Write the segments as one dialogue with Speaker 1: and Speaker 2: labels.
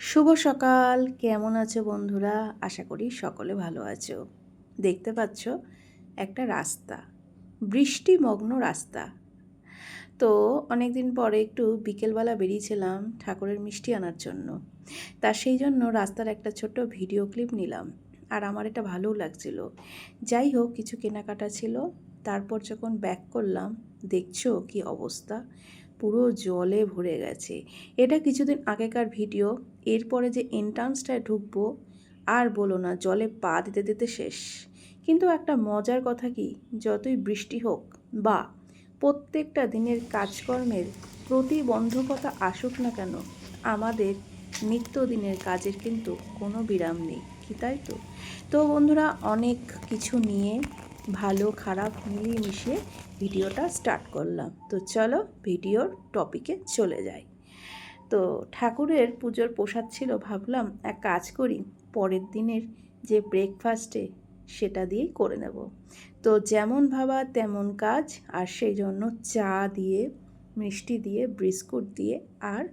Speaker 1: শুভ সকাল। কেমন আছো বন্ধুরা? আশা করি সকলে ভালো আছো। দেখতে পাচ্ছ একটা রাস্তা, বৃষ্টিমগ্ন রাস্তা। তো অনেক দিন পরে একটু বিকেলবেলা বেরিয়েছিলাম ঠাকুরের মিষ্টি আনার জন্য। তা সেই জন্য রাস্তার একটা ছোট্ট ভিডিও ক্লিপ নিলাম। আর আমার এটা ভালোও লাগছিল। যাই হোক, কিছু কেনাকাটা ছিল। তারপর যখন ব্যাক করলাম, দেখছ কি অবস্থা? পুরো জলে ভরে গেছে। এটা কিছুদিন আগেকার ভিডিও। এরপরে যে এন্ট্রান্সটায় ঢুকবো, আর বলো না, জলে পা দিতে দিতে শেষ। কিন্তু একটা মজার কথা কি, যতই বৃষ্টি হোক বা প্রত্যেকটা দিনের কাজকর্মের প্রতিবন্ধকতা আসুক না কেন, আমাদের নিত্যদিনের কাজের কিন্তু কোনো বিরাম নেই, কি তাই তো? তো বন্ধুরা, অনেক কিছু নিয়ে ভালো, খারাপ, মিলিয়ে মিশিয়ে ভিডিওটা স্টার্ট করলাম। তো চলো, ভিডিওর টপিকে চলে যাই। তো ঠাকুরের পুজোর প্রসাদ ছিল, ভাবলাম এক কাজ করি, পরের দিনের যে ব্রেকফাস্টে সেটা দিয়েই করে নেব। তো যেমন ভাবা তেমন কাজ, আর সেই জন্য চা দিয়ে, মিষ্টি দিয়ে, বিস্কুট দিয়ে, আর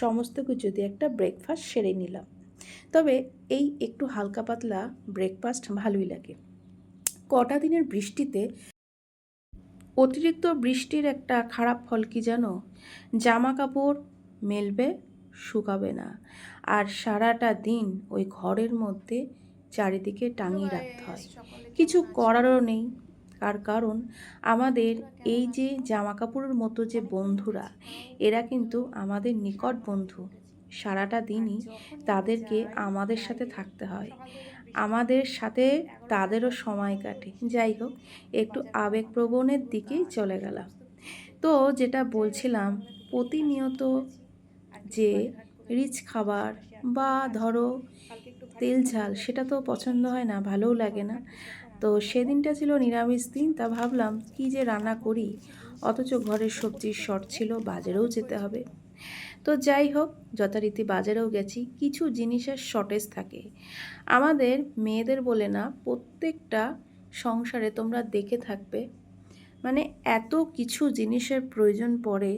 Speaker 1: সমস্ত কিছু দিয়ে একটা ব্রেকফাস্ট সেরে নিলাম। তবে এই একটু হালকা পাতলা ব্রেকফাস্ট ভালোই লাগে। কটা দিনের বৃষ্টিতে অতিরিক্ত বৃষ্টির একটা খারাপ ফল কি জানো? জামা কাপড় মেলবে শুকাবে না। আর সারাটা দিন ওই ঘরের মধ্যে চারিদিকে টাঙিয়ে রাখতে হয়। কিছু করারও নেই। আর কারণ আমাদের এই যে জামা কাপড়ের মতো যে বন্ধুরা এরা কিন্তু আমাদের নিকট বন্ধু। সারাটা দিনই তাদেরকে আমাদের সাথে থাকতে হয়। আমাদের সাথে তাদেরও সময় কাটে। যাই হোক একটু আবেগপ্রবণের দিকেই চলে গেলাম। তো যেটা বলছিলাম প্রতিনিয়ত যে রিচ খাবার বা ধরো তেল ঝাল, সেটা তো পছন্দ হয় না, ভালোও লাগে না। তো সেদিনটা ছিল নিরামিষ দিন, তা ভাবলাম কি যে রান্না করি? অথচ ঘরের সবজির শর্ট ছিল, বাজারেও যেতে হবে। তো যাই হোক, যথারীতি বাজারেও গেছি, কিছু জিনিসের শর্টেজ থাকে। আমাদের মেয়েদের বলে না, প্রত্যেকটা সংসারে তোমরা দেখে থাকবে। মানে এত কিছু জিনিসের প্রয়োজন পড়ে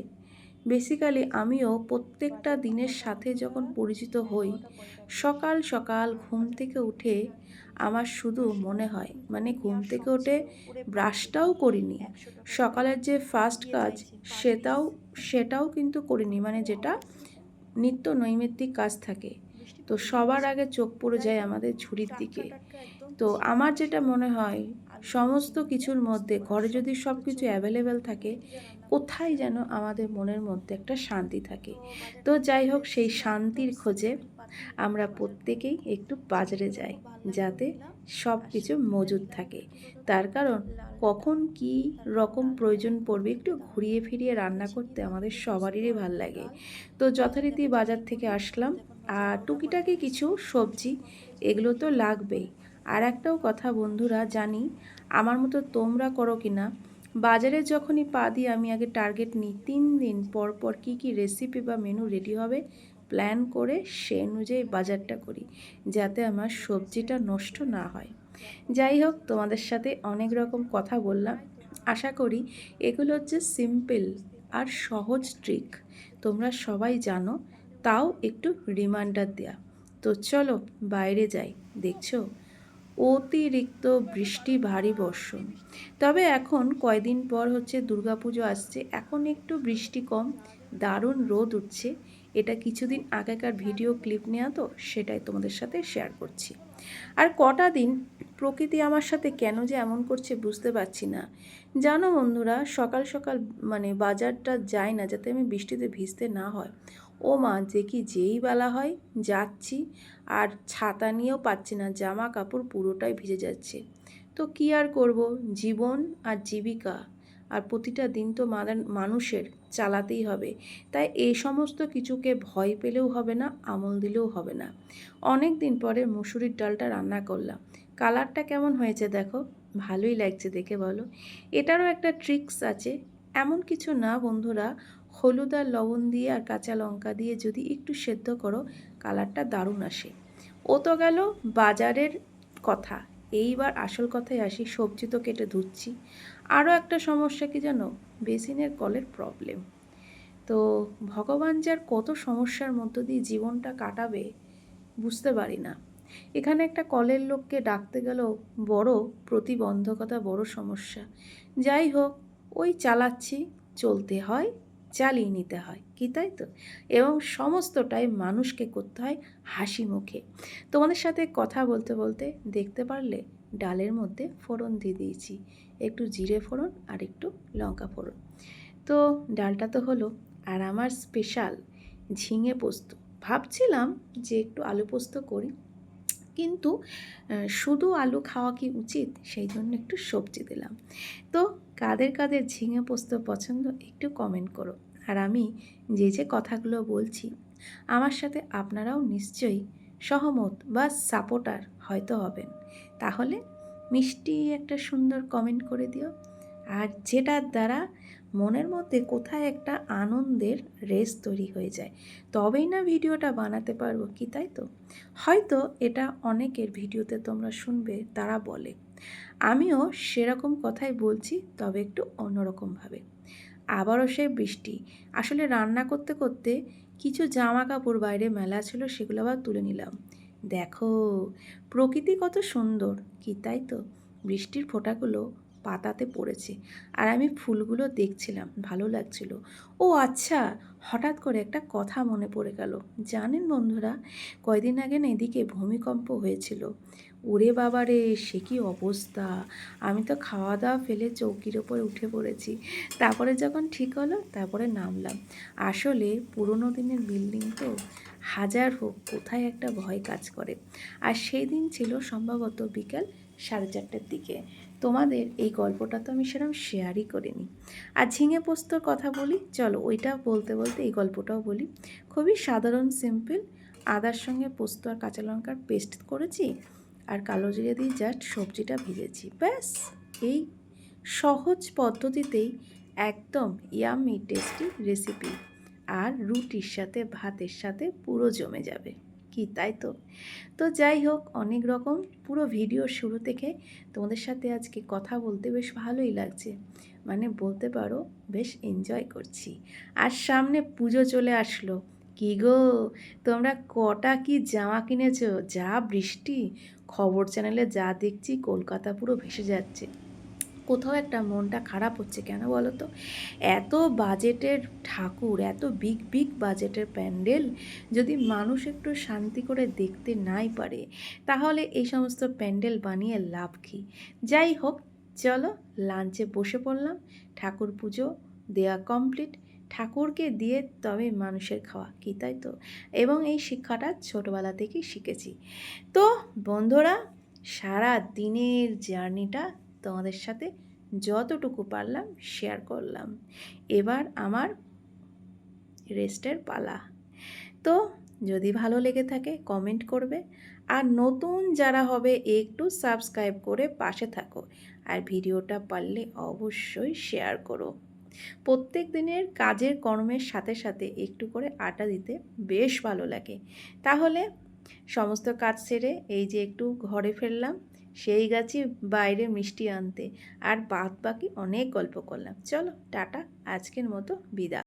Speaker 1: বেসিক্যালি আমিও প্রত্যেকটা দিনের সাথে যখন পরিচিত হই, সকাল সকাল ঘুম থেকে উঠে আমার শুধু মনে হয় মানে ঘুম থেকে উঠে ব্রাশটাও করিনি। সকালের যে ফার্স্ট কাজ, সেটাও সেটাও কিন্তু করিনি মানে যেটা নিত্য নৈমিত্তিক কাজ থাকে। তো সবার আগে চোখ পড়ে যায় আমাদের ঝুড়ির দিকে। তো আমার যেটা মনে হয় সমস্ত কিছুর মধ্যে, ঘরে যদি সব কিছু অ্যাভেলেবেল থাকে, কোথায় যেন আমাদের মনের মধ্যে একটা শান্তি থাকে। তো যাই হোক, সেই শান্তির খোঁজে আমরা প্রত্যেকেই একটু বাজারে যাই, যাতে সব কিছু মজুদ থাকে। তার কারণ, কখন কি রকম প্রয়োজন পড়বে, একটু ঘুরিয়ে ফিরিয়ে রান্না করতে আমাদের সবারই ভালো লাগে। তো যথারীতি বাজার থেকে আসলাম। আর টুকিটাকি কিছু সবজি, এগুলো তো লাগবেই। আর একটাও কথা বন্ধুরা, জানি আমার মতো তোমরা করো কি না? বাজারে যখনই পা দিই, আমি আগে টার্গেট নিই। তিন দিন পর পর কী কী রেসিপি বা মেনু রেডি হবে প্ল্যান করে সে অনুযায়ী বাজারটা করি, যাতে আমার সবজিটা নষ্ট না হয়। যাই হোক, তোমাদের সাথে অনেক রকম কথা বললাম। আশা করি এগুলো হচ্ছে সিম্পল আর সহজ ট্রিক তোমরা সবাই জানো, তাও একটু রিমাইন্ডার দেয়া। তো চলো বাইরে যাই, দেখছ? অতিরিক্ত বৃষ্টি, ভারী বর্ষণ। তবে এখন কয়দিন পর হচ্ছে দুর্গাপুজো আসছে। এখন একটু বৃষ্টি কম, দারুণ রোদ উঠছে। এটা কিছুদিন আগেকার ভিডিও ক্লিপ নেওয়া তো, সেটাই তোমাদের সাথে শেয়ার করছি। আর কটা দিন প্রকৃতি আমার সাথে কেন যে এমন করছে বুঝতে পারছি না। জানো বন্ধুরা, সকাল সকাল মানে বাজারটা যায় না যাতে আমি বৃষ্টিতে ভিজতে না হয়। ও মা যে কি যেই বেলা হয়, যাচ্ছি আর ছাতা নিয়েও পাচ্ছি না জামা কাপড় পুরোটাই ভিজে যাচ্ছে। তো কি আর করব? জীবন আর জীবিকা আর প্রতিটা দিন তো মানুষের চালাতেই হবে। তাই এই সমস্ত কিছুকে ভয় পেলেও হবে না, আমল দিলেও হবে না। অনেক দিন পরে মুসুরির ডালটা রান্না করলাম। কালারটা কেমন হয়েছে দেখো? ভালোই লাগছে দেখে বলো। এটারও একটা ট্রিক্স আছে। এমন কিছু না বন্ধুরা হলুদ আর লবণ দিয়ে আর কাঁচা লঙ্কা দিয়ে যদি একটু সেদ্ধ করো, কালারটা দারুণ আসে। ও তো গেল বাজারের কথা। এইবার আসল কথায় আসি, সবজি তো কেটে ধুচ্ছি। আরও একটা সমস্যা কি জানো? বেসিনের কলের প্রবলেম তো ভগবান যার কত সমস্যার মধ্য দিয়ে জীবনটা কাটাবে, বুঝতে পারি না। এখানে একটা কলের লোককে ডাকতে গেলেও বড় প্রতিবন্ধকতা, বড় সমস্যা। যাই হোক, ওই চালাচ্ছি, চলতে হয়। চালিয়ে নিতে হয়, কি তাই তো? এবং সমস্তটাই মানুষকে করতে হয় হাসি মুখে। তোমাদের সাথে কথা বলতে বলতে দেখতে পারলে ডালের মধ্যে ফোড়ন দিয়ে দিয়েছি। একটু জিরে ফোড়ন আর একটু লঙ্কা ফোড়ন। তো ডালটা তো হলো আর আমার স্পেশাল ঝিঙে পোস্ত। ভাবছিলাম যে একটু আলু পোস্ত করি, কিন্তু শুধু আলু খাওয়া কি উচিত? সেই জন্য একটু সবজি দিলাম। তো কাদের কাদের ঝিঙে পোস্ত পছন্দ একটু কমেন্ট করো। আর আমি যে যে কথাগুলো বলছি, আমার সাথে আপনারাও নিশ্চয়ই সহমত বা সাপোর্টার হয়তো হবেন। তাহলে মিষ্টি একটা সুন্দর কমেন্ট করে দিও। আর যেটার দ্বারা মনের মধ্যে কোথায় একটা আনন্দের রেস তৈরি হয়ে যায়। তবেই না ভিডিওটা বানাতে পারব কি, তাই তো? হয়তো এটা অনেকের ভিডিওতে তোমরা শুনবে, তারা বলে। আমিও সেরকম কথাই বলছি, তবে একটু অন্যরকমভাবে। আবারও সে বৃষ্টি। আসলে রান্না করতে করতে কিছু জামা কাপড় বাইরে মেলা ছিল, সেগুলো আবার তুলে নিলাম। দেখো, প্রকৃতি কত সুন্দর, কি, তাই তো? বৃষ্টির ফোঁটাগুলো পাতাতে পড়েছে। আর আমি ফুলগুলো দেখছিলাম, ভালো লাগছিল। ও আচ্ছা হঠাৎ করে একটা কথা মনে পড়ে গেল। জানেন বন্ধুরা, কয়দিন আগে না এদিকে ভূমিকম্প হয়েছিল। ওরে বাবারে সে কি অবস্থা? আমি তো খাওয়া দাওয়া ফেলে চৌকির ওপরে উঠে পড়েছি। তারপরে যখন ঠিক হলো, তারপরে নামলাম। আসলে পুরোনো দিনের বিল্ডিং তো হাজার হোক, কোথায় একটা ভয় কাজ করে। আর সেই দিন ছিল সম্ভবত বিকাল সাড়ে চারটের দিকে। তোমাদের এই গল্পটা তো আমি সেরকম শেয়ারই করিনি। আর ঝিঙে পোস্তর কথা বলি, চলো ওইটা বলতে বলতে এই গল্পটাও বলি। খুবই সাধারণ সিম্পল আদার সঙ্গে পোস্ত আর কাঁচা লঙ্কার পেস্ট করেছি আর কালো জিরে দিয়ে জাস্ট সবজিটা ভেজেছি, ব্যাস। এই সহজ পদ্ধতিতেই একদম ইয়ামি টেস্টি রেসিপি আর রুটির সাথে, ভাতের সাথে পুরো জমে যাবে। কি, তাই তো? তো যাই হোক, অনেক রকম পুরো ভিডিও শুরু থেকে তোমাদের সাথে আজকে কথা বলতে বেশ ভালোই লাগছে। মানে বলতে পারো, বেশ এনজয় করছি। আর সামনে পুজো চলে আসলো। কি গো, তোমরা কটা কি জামা কিনেছো? যা বৃষ্টি, খবর চ্যানেলে যা দেখছি, কলকাতা পুরো ভেসে যাচ্ছে। কোথাও একটা মনটা খারাপ হচ্ছে কেন বলো তো এত বাজেটের ঠাকুর, এত বিগ বিগ বাজেটের প্যান্ডেল যদি মানুষ একটু শান্তি করে দেখতে নাই পারে, তাহলে এই সমস্ত প্যান্ডেল বানিয়ে লাভ কী? যাই হোক, চলো লাঞ্চে বসে পড়লাম, ঠাকুর পুজো দেওয়া কমপ্লিট ঠাকুরকে দিয়ে তবে মানুষের খাওয়া, কি তাই তো? এবং এই শিক্ষাটা ছোটোবেলা থেকেই শিখেছি। তো বন্ধুরা, সারা দিনের জার্নিটা তোমাদের সাথে যতটুকু পারলাম শেয়ার করলাম। এবার আমার রেস্টের পালা। তো যদি ভালো লেগে থাকে কমেন্ট করবে। আর নতুন যারা হবে, একটু সাবস্ক্রাইব করে পাশে থাকো। আর ভিডিওটা পারলে অবশ্যই শেয়ার করো। প্রত্যেক দিনের কাজের কর্মের সাথে সাথে একটু করে আটা দিতে বেশ ভালো লাগে। তাহলে সমস্ত কাজ সেরে এই যে একটু ঘরে ফিরলাম সেই গাছি বাইরে মিষ্টি আনতে। আর বাদ বাকি অনেক গল্প করলাম। চলো, টাটা, আজকের মতো বিদায়।